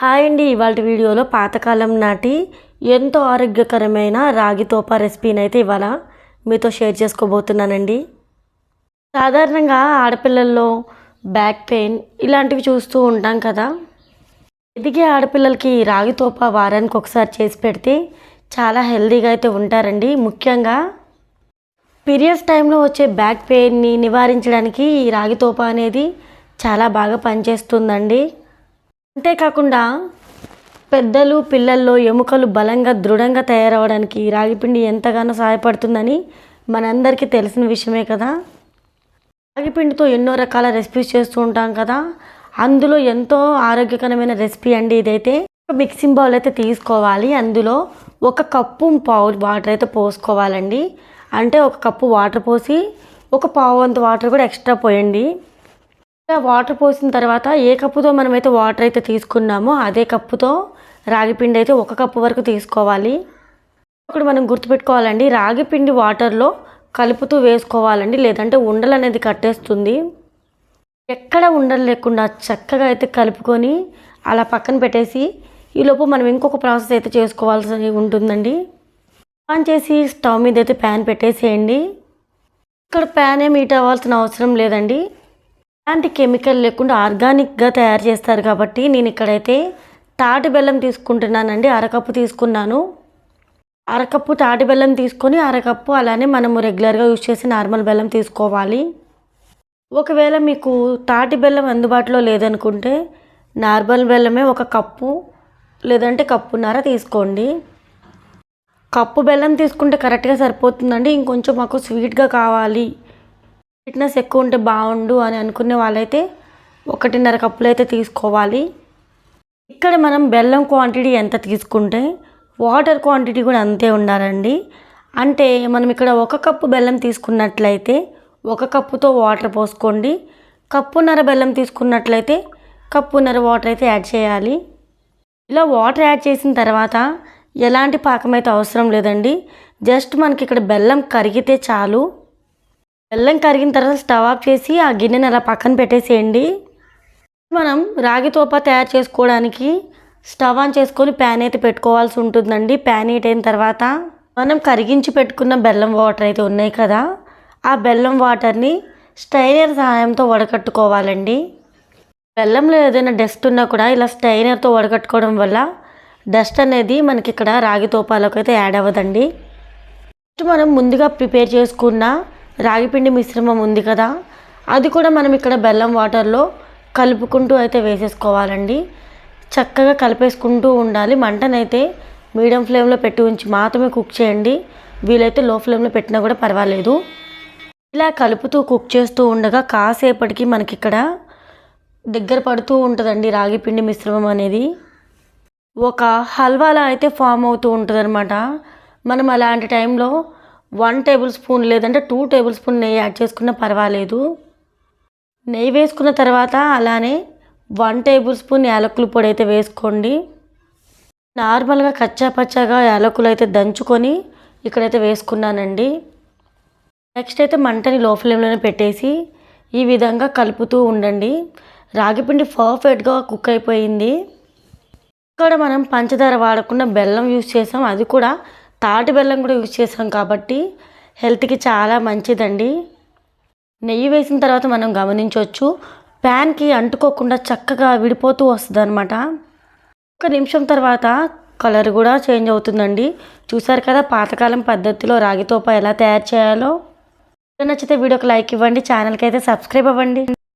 Hi అండి ఇవాళ వీడియోలో పాతకాలం నాటి ఎంతో ఆరోగ్యకరమైన రాగి తోప రెసిపీని అయితే ఇవాళ మీతో షేర్ చేసుకోబోతున్నానండి. సాధారణంగా ఆడపిల్లల్లో బ్యాక్ పెయిన్ ఇలాంటివి చూస్తూ ఉంటాం కదా. ఎదిగే ఆడపిల్లలకి రాగి తోప వారానికి ఒకసారి చేసి పెడితే చాలా హెల్తీగా అయితే ఉంటారండి. ముఖ్యంగా పీరియడ్స్ టైంలో వచ్చే బ్యాక్ పెయిన్ని నివారించడానికి ఈ రాగి తోప అనేది చాలా బాగా పనిచేస్తుందండి. అంతేకాకుండా పెద్దలు పిల్లల్లో ఎముకలు బలంగా దృఢంగా తయారవడానికి రాగిపిండి ఎంతగానో సహాయపడుతుందని మనందరికీ తెలిసిన విషయమే కదా. రాగిపిండితో ఎన్నో రకాల రెసిపీస్ చేస్తూ ఉంటాం కదా. అందులో ఎంతో ఆరోగ్యకరమైన రెసిపీ అండి ఇదైతే. ఒక మిక్సింగ్ బౌల్ అయితే తీసుకోవాలి. అందులో ఒక కప్పు పావు వాటర్ అయితే పోసుకోవాలండి. అంటే ఒక కప్పు వాటర్ పోసి ఒక పావు వంతు వాటర్ కూడా ఎక్స్ట్రా పోయండి. వాటర్ పోసిన తర్వాత ఏ కప్పుతో మనమైతే వాటర్ అయితే తీసుకున్నామో అదే కప్పుతో రాగిపిండి అయితే ఒక కప్పు వరకు తీసుకోవాలి. ఇప్పుడు మనం గుర్తుపెట్టుకోవాలండి రాగిపిండి వాటర్లో కలుపుతూ వేసుకోవాలండి లేదంటే ఉండలు అనేది కట్టేస్తుంది. ఎక్కడ ఉండలు లేకుండా చక్కగా అయితే కలుపుకొని అలా పక్కన పెట్టేసి ఈలోపు మనం ఇంకొక ప్రాసెస్ అయితే చేసుకోవాల్సి ఉంటుందండి. ఆన్ చేసి స్టవ్ మీద అయితే ప్యాన్ పెట్టేసేయండి. ఇక్కడ ప్యాన్ ఏమి హీట్ అవ్వాల్సిన అవసరం లేదండి. ఎలాంటి కెమికల్ లేకుండా ఆర్గానిక్గా తయారు చేస్తారు కాబట్టి నేను ఇక్కడైతే తాటి బెల్లం తీసుకుంటున్నానండి అరకప్పు తీసుకున్నాను. అరకప్పు తాటి బెల్లం తీసుకొని అరకప్పు అలానే మనము రెగ్యులర్గా యూజ్ చేసే నార్మల్ బెల్లం తీసుకోవాలి. ఒకవేళ మీకు తాటి బెల్లం అందుబాటులో లేదనుకుంటే నార్మల్ బెల్లమే ఒక కప్పు లేదంటే కప్పున్నర తీసుకోండి. కప్పు బెల్లం తీసుకుంటే కరెక్ట్గా సరిపోతుందండి ఇంకొంచెం మాకు స్వీట్గా కావాలి. స్వీట్నెస్ ఎక్కువ ఉంటే బాగుండు అని అనుకునే వాళ్ళైతే ఒకటిన్నర కప్పులు అయితే తీసుకోవాలి. ఇక్కడ మనం బెల్లం క్వాంటిటీ ఎంత తీసుకుంటే వాటర్ క్వాంటిటీ కూడా అంతే ఉండాలండి. అంటే మనం ఇక్కడ ఒక కప్పు బెల్లం తీసుకున్నట్లయితే ఒక కప్పుతో వాటర్ పోసుకోండి. కప్పున్నర బెల్లం తీసుకున్నట్లయితే కప్పున్నర వాటర్ అయితే యాడ్ చేయాలి. ఇలా వాటర్ యాడ్ చేసిన తర్వాత ఎలాంటి పాకం అయితే అవసరం లేదండి. జస్ట్ మనకి ఇక్కడ బెల్లం కరిగితే చాలు. బెల్లం కరిగిన తర్వాత స్టవ్ ఆఫ్ చేసి ఆ గిన్నెని అలా పక్కన పెట్టేసేయండి. మనం రాగి తోప తయారు చేసుకోవడానికి స్టవ్ ఆన్ చేసుకొని ప్యాన్ అయితే పెట్టుకోవాల్సి ఉంటుందండి. ప్యాన్ హీట్ అయిన తర్వాత మనం కరిగించి పెట్టుకున్న బెల్లం వాటర్ అయితే ఉన్నాయి కదా ఆ బెల్లం వాటర్ని స్టైనర్ సహాయంతో వడకట్టుకోవాలండి. బెల్లంలో ఏదైనా డస్ట్ ఉన్నా కూడా ఇలా స్టైనర్తో వడకట్టుకోవడం వల్ల డస్ట్ అనేది మనకి ఇక్కడ రాగి తోపాలకు అయితే యాడ్ అవ్వదండి. ఫస్ట్ మనం ముందుగా ప్రిపేర్ చేసుకున్న రాగిపిండి మిశ్రమం ఉంది కదా అది కూడా మనం ఇక్కడ బెల్లం వాటర్లో కలుపుకుంటూ అయితే వేసేసుకోవాలండి. చక్కగా కలిపేసుకుంటూ ఉండాలి. మంటనైతే మీడియం ఫ్లేమ్లో పెట్టి ఉంచి మాత్రమే కుక్ చేయండి. వీలైతే లో ఫ్లేమ్లో పెట్టినా కూడా పర్వాలేదు. ఇలా కలుపుతూ కుక్ చేస్తూ ఉండగా కాసేపటికి మనకి ఇక్కడ దగ్గర పడుతూ ఉంటుందండి రాగిపిండి మిశ్రమం అనేది. ఒక హల్వాలా అయితే ఫామ్ అవుతూ ఉంటుంది అనమాట మనం అలాంటి టైంలో వన్ టేబుల్ స్పూన్ లేదంటే టూ టేబుల్ స్పూన్ నెయ్యి యాడ్ చేసుకున్నా పర్వాలేదు. నెయ్యి వేసుకున్న తర్వాత అలానే వన్ టేబుల్ స్పూన్ యాలకుల పొడి అయితే వేసుకోండి. నార్మల్గా కచ్చా పచ్చాగా యాలకులు అయితే దంచుకొని ఇక్కడైతే వేసుకున్నానండి. నెక్స్ట్ అయితే మంటని లో ఫ్లేమ్లోనే పెట్టేసి ఈ విధంగా కలుపుతూ ఉండండి. రాగిపిండి పర్ఫెక్ట్గా కుక్ అయిపోయింది. ఇక్కడ మనం పంచదార వాడకుండా బెల్లం యూస్ చేసాం. అది కూడా తాటి బెల్లం కూడా యూస్ చేసాం కాబట్టి హెల్త్కి చాలా మంచిదండి. నెయ్యి వేసిన తర్వాత మనం గమనించవచ్చు ప్యాన్కి అంటుకోకుండా చక్కగా విడిపోతూ వస్తుంది అనమాట ఒక నిమిషం తర్వాత కలర్ కూడా చేంజ్ అవుతుందండి. చూసారు కదా పాతకాలం పద్ధతిలో రాగితోప ఎలా తయారు చేయాలో? నచ్చితే వీడియోకి లైక్ ఇవ్వండి ఛానల్కి అయితే సబ్స్క్రైబ్ అవ్వండి.